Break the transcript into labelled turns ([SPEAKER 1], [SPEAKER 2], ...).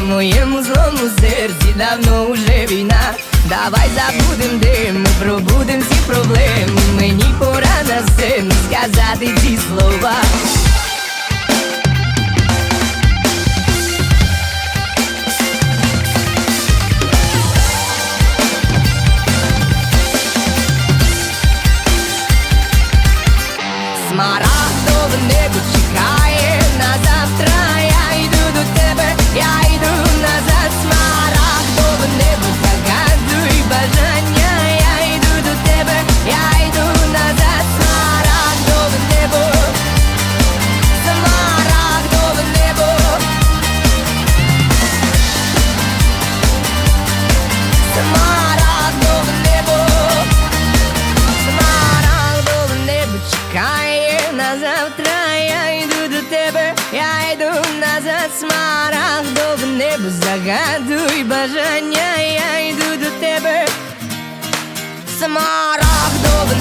[SPEAKER 1] моєму злому серці давно уже війна. Давай забудем, де ми пробудем всі проблеми. Мені пора на сцену сказати ці слова. Смарагдове небо завтра. Я йду до тебе, я йду назад. Смарагдове небо загадуй бажання. Я йду до тебе. Смарагдове